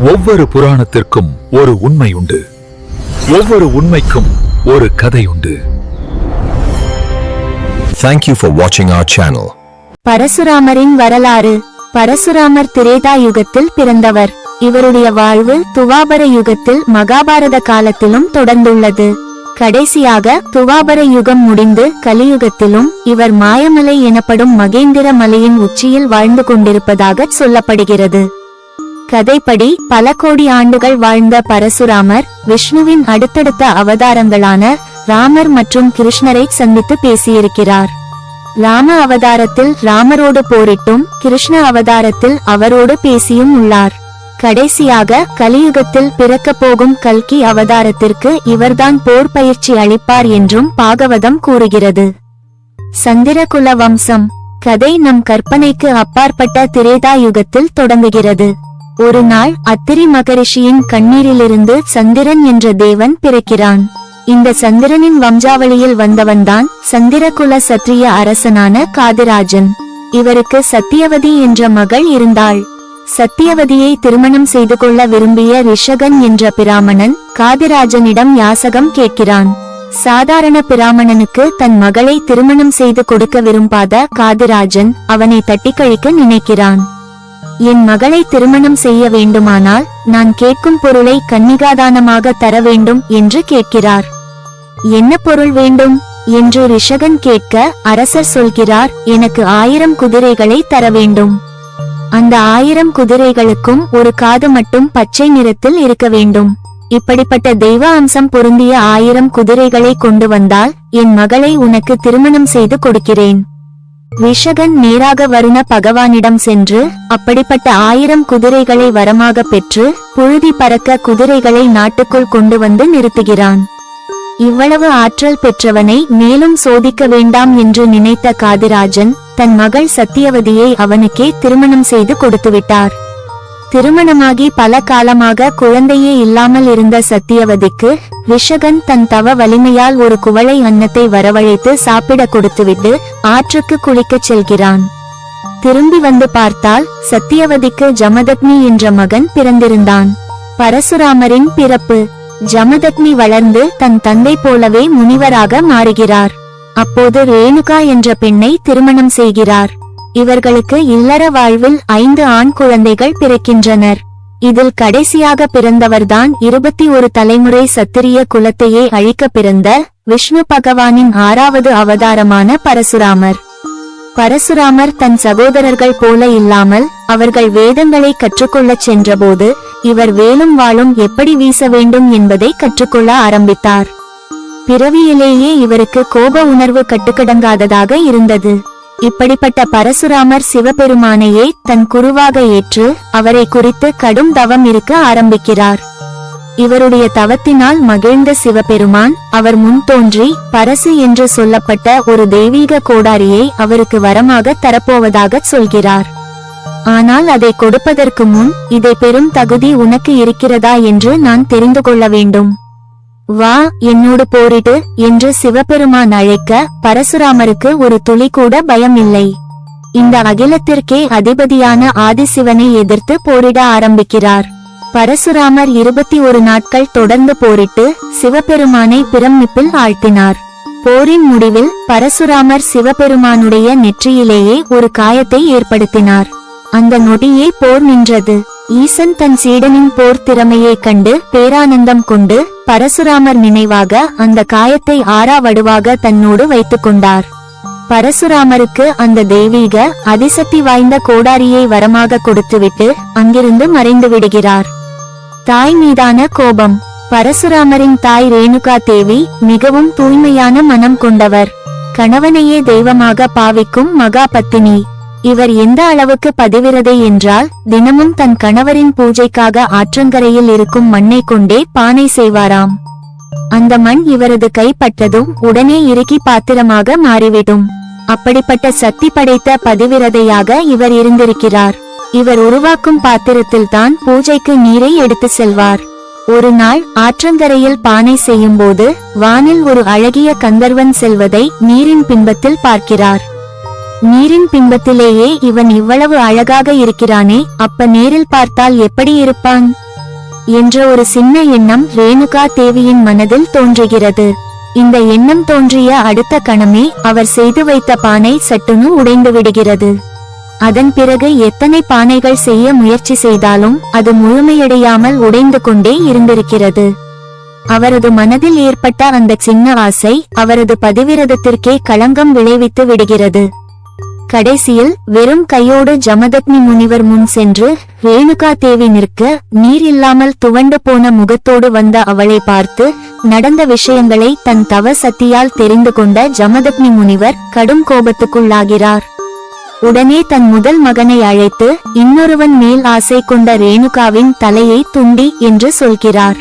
ஒவ்வொரு புராணத்திற்கும் ஒரு உண்மை உண்டு. ஒவ்வொரு உண்மைக்கும் ஒரு கதை உண்டு. Thank you for watching our channel. பரசுராமரின் வரலாறு பரசுராமர் திரேதா யுகத்தில் பிறந்தவர். இவருடைய வாழ்வு துவாபர யுகத்தில் மகாபாரத காலத்திலும் தொடர்ந்துள்ளது. கடைசியாக துவாபர யுகம் முடிந்து கலியுகத்திலும் இவர் மாயமலை எனப்படும் மகேந்திர மலையின் உச்சியில் வாழ்ந்து கொண்டிருப்பதாக சொல்லப்படுகிறது. கதைப்படி பல கோடி ஆண்டுகள் வாழ்ந்த பரசுராமர் விஷ்ணுவின் அடுத்தடுத்த அவதாரங்களான ராமர் மற்றும் கிருஷ்ணரை சந்தித்து பேசியிருக்கிறார். ராம அவதாரத்தில் ராமரோடு போரிட்டும் கிருஷ்ண அவதாரத்தில் அவரோடு பேசியும் உள்ளார். கடைசியாக கலியுகத்தில் பிறக்க போகும் கல்கி அவதாரத்திற்கு இவர்தான் போர் பயிற்சி அளிப்பார் என்றும் பாகவதம் கூறுகிறது. சந்திரகுல வம்சம் கதை நம் கற்பனைக்கு அப்பாற்பட்ட திரேதா யுகத்தில் தொடங்குகிறது. ஒரு நாள் அத்திரி மகரிஷியின் கண்ணீரிலிருந்து சந்திரன் என்ற தேவன் பிறக்கிறான். இந்த சந்திரனின் வம்சாவளியில் வந்தவன்தான் சந்திரகுல சத்திரிய அரசனான காதிராஜன். இவருக்கு சத்தியவதி என்ற மகள் இருந்தாள். சத்தியவதியை திருமணம் செய்து கொள்ள விரும்பிய ரிஷகன் என்ற பிராமணன் காதிராஜனிடம் யாசகம் கேட்கிறான். சாதாரண பிராமணனுக்கு தன் மகளை திருமணம் செய்து கொடுக்க விரும்பாத காதிராஜன் அவனை தட்டி கழிக்க நினைக்கிறான். என் மகளை திருமணம் செய்ய வேண்டுமானால் நான் கேட்கும் பொருளை கன்னிகாதானமாக தர வேண்டும் என்று கேட்கிறார். என்ன பொருள் வேண்டும்? என்று ரிஷகன் கேட்க அரசர் சொல்கிறார் எனக்கு ஆயிரம் குதிரைகளை தர வேண்டும். அந்த ஆயிரம் குதிரைகளுக்கும் ஒரு காது மட்டும் பச்சை நிறத்தில் இருக்க வேண்டும். இப்படிப்பட்ட தெய்வ அம்சம் பொருந்திய ஆயிரம் குதிரைகளை கொண்டு வந்தால் என் மகளை உனக்கு திருமணம் செய்து கொடுக்கிறேன். விஷகன் நேராக வருண பகவானிடம் சென்று அப்படிப்பட்ட ஆயிரம் குதிரைகளை வரமாக பெற்று புழுதி பறக்க குதிரைகளை நாட்டுக்குள் கொண்டு வந்து நிறுத்துகிறான். இவ்வளவு ஆற்றல் பெற்றவனை மேலும் சோதிக்க வேண்டாம் என்று நினைத்த காதிராஜன் தன் மகள் சத்தியவதியை அவனுக்கே திருமணம் செய்து கொடுத்துவிட்டார். திருமணமாகி பல காலமாக குழந்தையே இல்லாமல் இருந்த சத்தியவதிக்கு ரிஷகன் தன் தவ வலிமையால் ஒரு குவளை அன்னத்தை வரவழைத்து சாப்பிட கொடுத்துவிட்டு ஆற்றுக்கு குளிக்கச் செல்கிறான். திரும்பி வந்து பார்த்தால் சத்தியவதிக்கு ஜமதக்னி என்ற மகன் பிறந்திருந்தான். பரசுராமரின் பிறப்பு. ஜமதக்னி வளர்ந்து தன் தந்தை போலவே முனிவராக மாறுகிறார். அப்போது ரேணுகா என்ற பெண்ணை திருமணம் செய்கிறார். இவர்களுக்கு இல்லற வாழ்வில் ஐந்து ஆண் குழந்தைகள் பிறக்கின்றனர். இதில் கடைசியாக பிறந்தவர்தான் இருபத்தி ஒரு தலைமுறை சத்திரிய குலத்தையே அழிக்க பிறந்த விஷ்ணு பகவானின் ஆறாவது அவதாரமான பரசுராமர். பரசுராமர் தன் சகோதரர்கள் போல இல்லாமல் அவர்கள் வேதங்களை கற்றுக்கொள்ளச் சென்றபோது இவர் வேலும் வாளும் எப்படி வீச வேண்டும் என்பதை கற்றுக்கொள்ள ஆரம்பித்தார். பிறவியிலேயே இவருக்கு கோப உணர்வு கட்டுக்கடங்காததாக இருந்தது. இப்படிப்பட்ட பரசுராமர் சிவபெருமானையே தன் குருவாக ஏற்று அவரை குறித்து கடும் தவம் இருக்க ஆரம்பிக்கிறார். இவருடைய தவத்தினால் மகிழ்ந்த சிவபெருமான் அவர் முன் தோன்றி பரசு என்று சொல்லப்பட்ட ஒரு தெய்வீக கோடாரியை அவருக்கு வரமாக தரப்போவதாக சொல்கிறார். ஆனால் அதை கொடுப்பதற்கு முன் இதை பெரும் தகுதி உனக்கு இருக்கிறதா என்று நான் தெரிந்து கொள்ள வேண்டும். வா என்னோடு போரிடு என்று சிவபெருமான் அழைக்க பரசுராமருக்கு ஒரு துளி கூட பயம் இல்லை இந்த அகிலத்திற்கே அதிபதியான ஆதிசிவனை எதிர்த்து போரிட ஆரம்பிக்கிறார். பரசுராமர் இருபத்தி ஒரு நாட்கள் தொடர்ந்து போரிட்டு சிவபெருமானை பிரமிப்பில் ஆழ்த்தினார். போரின் முடிவில் பரசுராமர் சிவபெருமானுடைய நெற்றியிலேயே ஒரு காயத்தை ஏற்படுத்தினார். அந்த நொடியே போர் நின்றது. ஈசன் தன் சீடனின் போர் திறமையைக் கண்டு பேரானந்தம் கொண்டு பரசுராமர் நினைவாக அந்த காயத்தை ஆறாவடுவாக தன்னோடு வைத்துக் கொண்டார். பரசுராமருக்கு அந்த தெய்வீக அதிசக்தி வாய்ந்த கோடாரியை வரமாக கொடுத்துவிட்டு அங்கிருந்து மறைந்து விடுகிறார். தாய் மீதான கோபம். பரசுராமரின் தாய் ரேணுகா தேவி மிகவும் தூய்மையான மனம் கொண்டவர். கணவனையே தெய்வமாக பாவிக்கும் மகா பத்தினி. இவர் எந்த அளவுக்கு பதிவிரதை என்றால் தினமும் தன் கணவரின் பூஜைக்காக ஆற்றங்கரையில் இருக்கும் மண்ணை கொண்டே பானை செய்வாராம். அந்த மண் இவரது கைப்பட்டதும் உடனே இறுக்கி பாத்திரமாக மாறிவிடும். அப்படிப்பட்ட சக்தி படைத்த பதிவிரதையாக இவர் இருந்திருக்கிறார். இவர் உருவாக்கும் பாத்திரத்தில் தான் பூஜைக்கு நீரை எடுத்து செல்வார். ஒரு நாள் ஆற்றங்கரையில் பானை செய்யும் போது வானில் ஒரு அழகிய கந்தர்வன் செல்வதை நீரின் பின்பத்தில் பார்க்கிறார். நீரின் பிம்பத்திலேயே இவன் இவ்வளவு அழகாக இருக்கிறானே அப்ப நேரில் பார்த்தால் எப்படி இருப்பான்? என்ற ஒரு சின்ன எண்ணம் ரேணுகா தேவியின் மனதில் தோன்றுகிறது. இந்த எண்ணம் தோன்றிய அடுத்த கணமே அவர் செய்து வைத்த பானை சட்டுனு உடைந்து விடுகிறது. அதன் பிறகு எத்தனை பானைகள் செய்ய முயற்சி செய்தாலும் அது முழுமையடையாமல் உடைந்து கொண்டே இருந்திருக்கிறது. அவரது மனதில் ஏற்பட்ட அந்த சின்ன ஆசை அவரது பதிவிரதத்திற்கே களங்கம் விளைவித்து விடுகிறது. கடைசியில் வெறும் கையோடு ஜமதக்னி முனிவர் முன் சென்று ரேணுகா தேவி நிற்க நீர் இல்லாமல் துவண்டு போன முகத்தோடு வந்த அவளை பார்த்து நடந்த விஷயங்களை தன் தவ சக்தியால் தெரிந்து கொண்ட ஜமதக்னி முனிவர் கடும் கோபத்துக்குள்ளாகிறார். உடனே தன் முதல் மகனை அழைத்து இன்னொருவன் மேல் ஆசை கொண்ட ரேணுகாவின் தலையை துண்டி என்று சொல்கிறார்.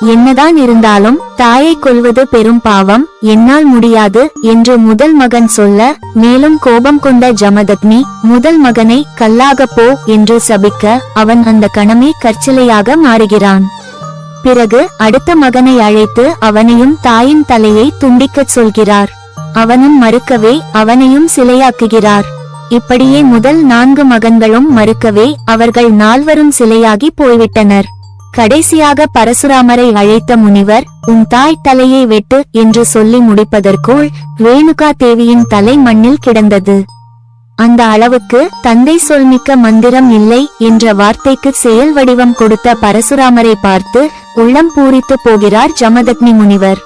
என்னதான் இருந்தாலும் தாயை கொல்வது பெரும் பாவம் என்னால் முடியாது என்று முதல் மகன் சொல்ல மேலும் கோபம் கொண்ட ஜமதக்னி முதல் மகனை கல்லாக போ என்று சபிக்க அவன் அந்த கணமே கற்சிலையாக மாறுகிறான். பிறகு அடுத்த மகனை அழைத்து அவனையும் தாயின் தலையை துண்டிக்கச் சொல்கிறார். அவனும் மறுக்கவே அவனையும் சிலையாக்குகிறார். இப்படியே முதல் நான்கு மகன்களும் மறுக்கவே அவர்கள் நால்வரும் சிலையாகி போய்விட்டனர். கடைசியாக பரசுராமரை அழைத்த முனிவர் உன் தாய் தலையை வெட்டு என்று சொல்லி முடிப்பதற்குள் ரேணுகா தேவியின் தலை மண்ணில் கிடந்தது. அந்த அளவுக்கு தந்தை சொல்மிக்க மந்திரம் இல்லை என்ற வார்த்தைக்கு செயல் வடிவம் கொடுத்த பரசுராமரை பார்த்து உள்ளம் பூரித்து போகிறார் ஜமதக்னி முனிவர்.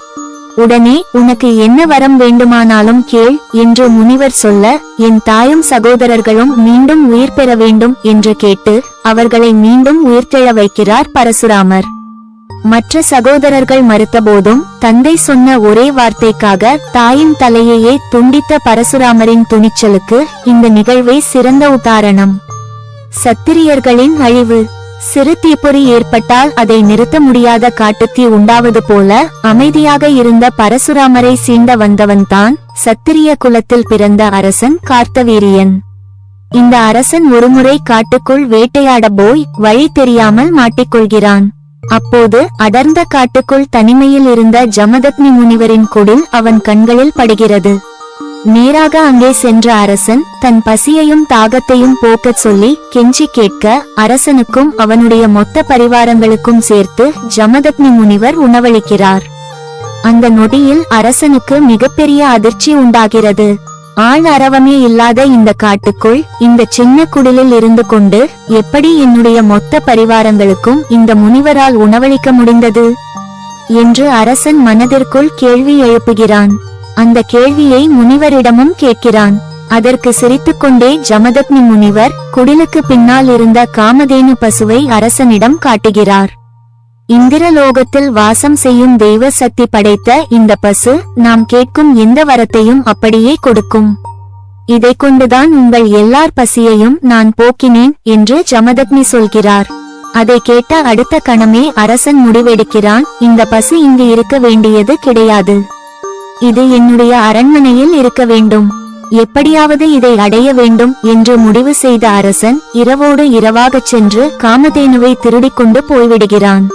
உடனே உனக்கு என்ன வரம் வேண்டுமானாலும் கேள் என்று முனிவர் சொல்ல என் தாயும் சகோதரர்களும் மீண்டும் உயிர் பெற வேண்டும் என்று கேட்டு அவர்களை மீண்டும் உயிர்த்தெழ வைக்கிறார் பரசுராமர். மற்ற சகோதரர்கள் மறுத்தபோதும் தந்தை சொன்ன ஒரே வார்த்தைக்காக தாயின் தலையையே துண்டித்த பரசுராமரின் துணிச்சலுக்கு இந்த நிகழ்வே சிறந்த உதாரணம். சத்திரியர்களின் அழிவு. சிறு தீப்பொறி ஏற்பட்டால் அதை நிறுத்த முடியாத காட்டுத்தீ உண்டாவது போல அமைதியாக இருந்த பரசுராமரை சீண்ட வந்தவன்தான் சத்திரிய குலத்தில் பிறந்த அரசன் கார்த்தவீரியன். இந்த அரசன் ஒருமுறை காட்டுக்குள் வேட்டையாட போய் வழி தெரியாமல் மாட்டிக்கொள்கிறான். அப்போது அடர்ந்த காட்டுக்குள் தனிமையில் இருந்த ஜமதக்னி முனிவரின் குடில் அவன் கண்களில் படுகிறது. நேராக அங்கே சென்ற அரசன் தன் பசியையும் தாகத்தையும் போக்கச் சொல்லி கெஞ்சி கேட்க அரசனுக்கும் அவனுடைய மொத்த பரிவாரங்களுக்கும் சேர்த்து ஜமதக்னி முனிவர் உணவளிக்கிறார். அந்த நொடியில் அரசனுக்கு மிகப்பெரிய அதிர்ச்சி உண்டாகிறது. ஆள் அரவமே இல்லாத இந்த காட்டுக்குள் இந்த சின்ன குடிலில் இருந்து கொண்டு எப்படி என்னுடைய மொத்த பரிவாரங்களுக்கும் இந்த முனிவரால் உணவளிக்க முடிந்தது? என்று அரசன் மனதிற்குள் கேள்வி எழுப்புகிறான். அந்த கேள்வியை முனிவரிடமும் கேட்கிறான். அதற்கு சிரித்துக்கொண்டே ஜமதக்னி முனிவர் குடிலுக்கு பின்னால் இருந்த காமதேனு பசுவை அரசனிடம் காட்டுகிறார். இந்திரலோகத்தில் வாசம் செய்யும் தெய்வ சக்தி படைத்த இந்த பசு நாம் கேட்கும் எந்த வரத்தையும் அப்படியே கொடுக்கும். இதை கொண்டுதான் உங்கள் எல்லார் பசியையும் நான் போக்கினேன் என்று ஜமதக்னி சொல்கிறார். அதை கேட்ட அடுத்த கணமே அரசன் முடிவெடுக்கிறான் இந்த பசு இங்கு இருக்க வேண்டியது கிடையாது. இது என்னுடைய அரண்மனையில் இருக்க வேண்டும். எப்படியாவது இதை அடைய வேண்டும் என்று முடிவு செய்த அரசன் இரவோடு இரவாகச் சென்று காமதேனுவை திருடிக் கொண்டு போய்விடுகிறான்.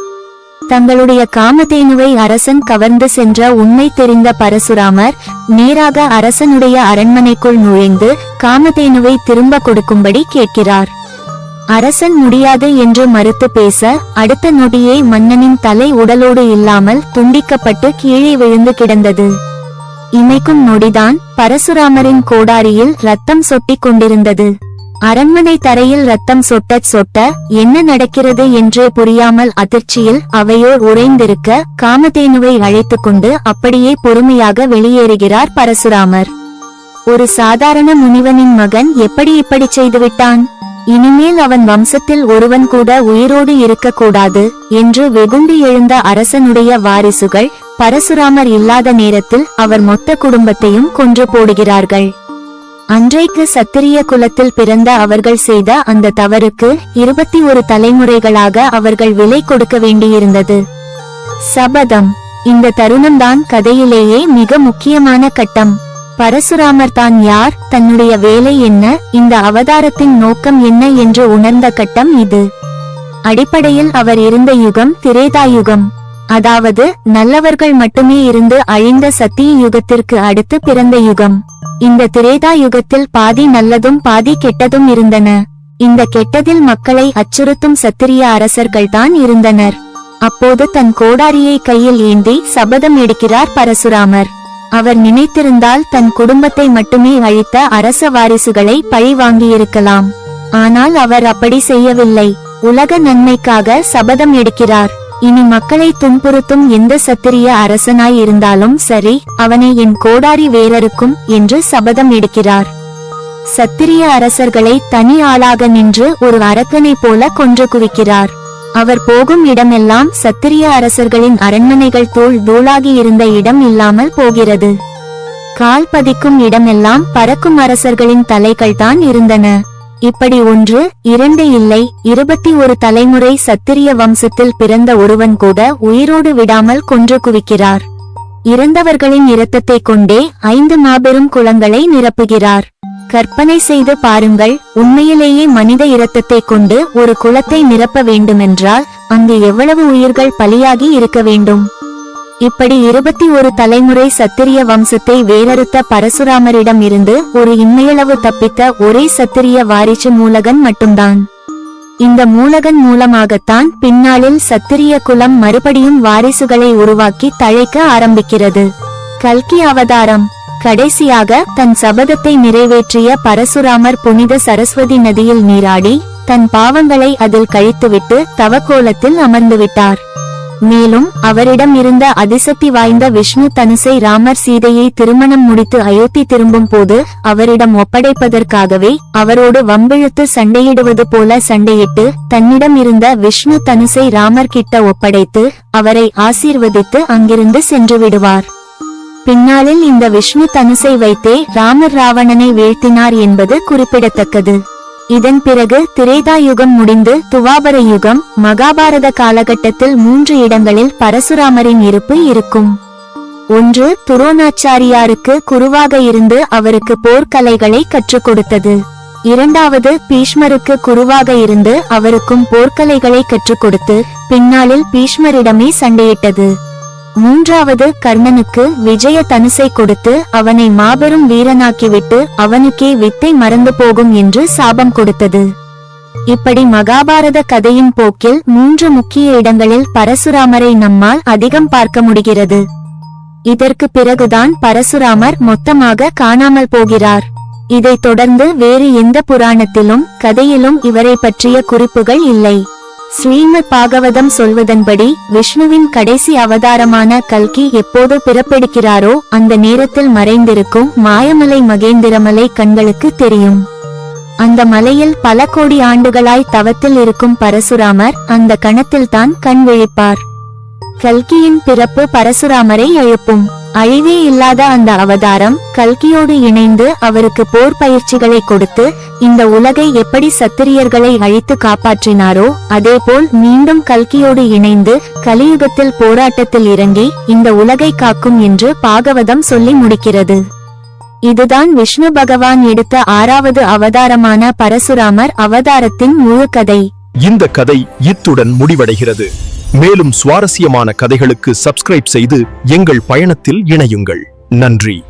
தங்களுடைய காமதேனுவை அரசன் கவர்ந்து சென்ற உண்மை தெரிந்த பரசுராமர் நேராக அரசனுடைய அரண்மனைக்குள் நுழைந்து காமதேனுவை திரும்ப கொடுக்கும்படி கேட்கிறார். அரசன் முடியாது என்று மறுத்து பேச அடுத்த நொடியே மன்னனின் தலை உடலோடு இல்லாமல் துண்டிக்கப்பட்டு கீழே விழுந்து கிடந்தது. இமைக்கும் நொடிதான் பரசுராமரின் கோடாரியில் ரத்தம் சொட்டிக் கொண்டிருந்தது. அரண்மனை தரையில் ரத்தம் சொட்டச் சொட்ட என்ன நடக்கிறது என்றே புரியாமல் அதிர்ச்சியில் அவையோர் உறைந்திருக்க காமதேனுவை அழைத்துக் கொண்டு அப்படியே பொறுமையாக வெளியேறுகிறார் பரசுராமர். ஒரு சாதாரண முனிவனின் மகன் எப்படி இப்படி செய்துவிட்டான்? இனிமேல் அவன் வம்சத்தில் ஒருவன் கூட உயிரோடு இருக்கக்கூடாது என்று வெகுண்டு எழுந்த அரசனுடைய வாரிசுகள் பரசுராமர் இல்லாத நேரத்தில் அவர் மொத்த குடும்பத்தையும் கொன்று போடுகிறார்கள். அன்றைக்கு சத்திரிய குலத்தில் பிறந்த அவர்கள் செய்த அந்த தவறுக்கு இருபத்தி ஒரு தலைமுறைகளாக அவர்கள் விலை கொடுக்க வேண்டியிருந்தது. சபதம். இந்த தருணம்தான் கதையிலேயே மிக முக்கியமான கட்டம். பரசுராமர் தான் யார்? தன்னுடைய வேலை என்ன? இந்த அவதாரத்தின் நோக்கம் என்ன என்று உணர்ந்த கட்டம் இது. அடிப்படையில் அவர் இருந்த யுகம் திரேதா யுகம். அதாவது நல்லவர்கள் மட்டுமே இருந்து அழிந்த சத்திய யுகத்திற்கு அடுத்து பிறந்த யுகம். இந்த திரேதா யுகத்தில் பாதி நல்லதும் பாதி கெட்டதும் இருந்தன. இந்த கெட்டதில் மக்களை அச்சுறுத்தும் சத்திரிய அரசர்கள்தான் இருந்தனர். அப்போது தன் கோடாரியை கையில் ஏந்தி சபதம் எடுக்கிறார் பரசுராமர். அவர் நினைத்திருந்தால் தன் குடும்பத்தை மட்டுமே அழித்த அரச வாரிசுகளை பழி வாங்கியிருக்கலாம் ஆனால் அவர் அப்படி செய்யவில்லை. உலக நன்மைக்காக சபதம் எடுக்கிறார். இனி மக்களை துன்புறுத்தும் எந்த சத்திரிய அரசனாய் இருந்தாலும் சரி அவனை என் கோடாரி வேரருக்கும் என்று சபதம் எடுக்கிறார். சத்திரிய அரசர்களை தனி ஆளாக நின்று ஒரு அரக்கனை போல கொன்று குவிக்கிறார். அவர் போகும் இடமெல்லாம் சத்திரிய அரசர்களின் அரண்மனைகள் போல் தூளாகி இருந்த இடம் இல்லாமல் போகிறது. கால் பதிக்கும் இடமெல்லாம் பறக்கும் அரசர்களின் தலைகள்தான் இருந்தன. இப்படி ஒன்று இரண்டு இல்லை இருபத்தி ஒரு தலைமுறை சத்திரிய வம்சத்தில் பிறந்த ஒருவன் கூட உயிரோடு விடாமல் கொன்று குவிக்கிறார். இறந்தவர்களின் இரத்தத்தை கொண்டே ஐந்து மாபெரும் குளங்களை நிரப்புகிறார். கற்பனை செய்து பாருங்கள் உண்மையிலேயே மனித இரத்தத்தை கொண்டு ஒரு குளத்தை நிரப்ப வேண்டுமென்றால் அங்கு எவ்வளவு உயிர்கள் பலியாகி இருக்க வேண்டும்? இப்படி இருபத்தி ஒரு தலைமுறை சத்திரிய வம்சத்தை வேறறுத்த பரசுராமரிடம் இருந்து ஒரு இம்மையளவு தப்பித்த ஒரே சத்திரிய வாரிசு மூலகன் மட்டும்தான். இந்த மூலகன் மூலமாகத்தான் பின்னாளில் சத்திரிய குலம் மறுபடியும் வாரிசுகளை உருவாக்கி தழைக்க ஆரம்பிக்கிறது. கல்கி அவதாரம். கடைசியாக தன் சபதத்தை நிறைவேற்றிய பரசுராமர் புனித சரஸ்வதி நதியில் நீராடி தன் பாவங்களை அதில் கழித்துவிட்டு தவக்கோலத்தில் அமர்ந்துவிட்டார். மேலும் அவரிடம் இருந்த அதிசக்தி வாய்ந்த விஷ்ணு தனுசை ராமர் சீதையை திருமணம் முடித்து அயோத்தி திரும்பும் போது அவரிடம் ஒப்படைப்பதற்காகவே அவரோடு வம்பிழுத்து சண்டையிடுவது போல சண்டையிட்டு தன்னிடம் இருந்த விஷ்ணு தனுசை ராமர் கிட்ட ஒப்படைத்து அவரை ஆசீர்வதித்து அங்கிருந்து சென்று விடுவார். பின்னாளில் இந்த விஷ்ணு தனுசை வைத்தே ராமர் ராவணனை வீழ்த்தினார் என்பது குறிப்பிடத்தக்கது. இதன் பிறகு திரேதா யுகம் முடிந்து துவாபர யுகம் மகாபாரத காலகட்டத்தில் மூன்று இடங்களில் பரசுராமரின் இருப்பு இருக்கும். ஒன்று துரோணாச்சாரியாருக்கு குருவாக இருந்து அவருக்கு போர்க்கலைகளை கற்றுக் கொடுத்தது. இரண்டாவது பீஷ்மருக்கு குருவாக இருந்து அவருக்கும் போர்க்கலைகளை கற்றுக் கொடுத்து பின்னாளில் பீஷ்மரிடமே சண்டையிட்டது. மூன்றாவது கர்ணனுக்கு விஜய தனுசை கொடுத்து அவனை மாபெரும் வீரனாக்கிவிட்டு அவனுக்கே வித்தை மறந்து போகும் என்று சாபம் கொடுத்தது. இப்படி மகாபாரத கதையின் போக்கில் மூன்று முக்கிய இடங்களில் பரசுராமரை நம்மால் அதிகம் பார்க்க முடிகிறது. இதற்கு பிறகுதான் பரசுராமர் மொத்தமாக காணாமல் போகிறார். இதைத் தொடர்ந்து வேறு எந்த புராணத்திலும் கதையிலும் இவரை பற்றிய குறிப்புகள் இல்லை. ஸ்ரீமத் பாகவதம் சொல்வதன்படி விஷ்ணுவின் கடைசி அவதாரமான கல்கி எப்போது பிறப்பெடுக்கிறாரோ அந்த நேரத்தில் மறைந்திருக்கும் மாயமலை மகேந்திரமலை கண்களுக்கு தெரியும். அந்த மலையில் பல கோடி ஆண்டுகளாய் தவத்தில் இருக்கும் பரசுராமர் அந்த கணத்தில்தான் கண் விழிப்பார். கல்கியின் பிறப்பு பரசுராமரை எழுப்பும். அழிவே இல்லாத அந்த அவதாரம் கல்கியோடு இணைந்து அவருக்கு போர் பயிற்சிகளை கொடுத்து இந்த உலகை எப்படி சத்திரியர்களை அழித்து காப்பாற்றினாரோ அதேபோல் மீண்டும் கல்கியோடு இணைந்து கலியுகத்தில் போராட்டத்தில் இறங்கி இந்த உலகை காக்கும் என்று பாகவதம் சொல்லி முடிக்கிறது. இதுதான் விஷ்ணு பகவான் எடுத்த ஆறாவது அவதாரமான பரசுராமர் அவதாரத்தின் முழு கதை. இந்த கதை இத்துடன் முடிவடைகிறது. மேலும் சுவாரஸ்யமான கதைகளுக்கு சப்ஸ்கிரைப் செய்து எங்கள் பயணத்தில் இணையுங்கள். நன்றி.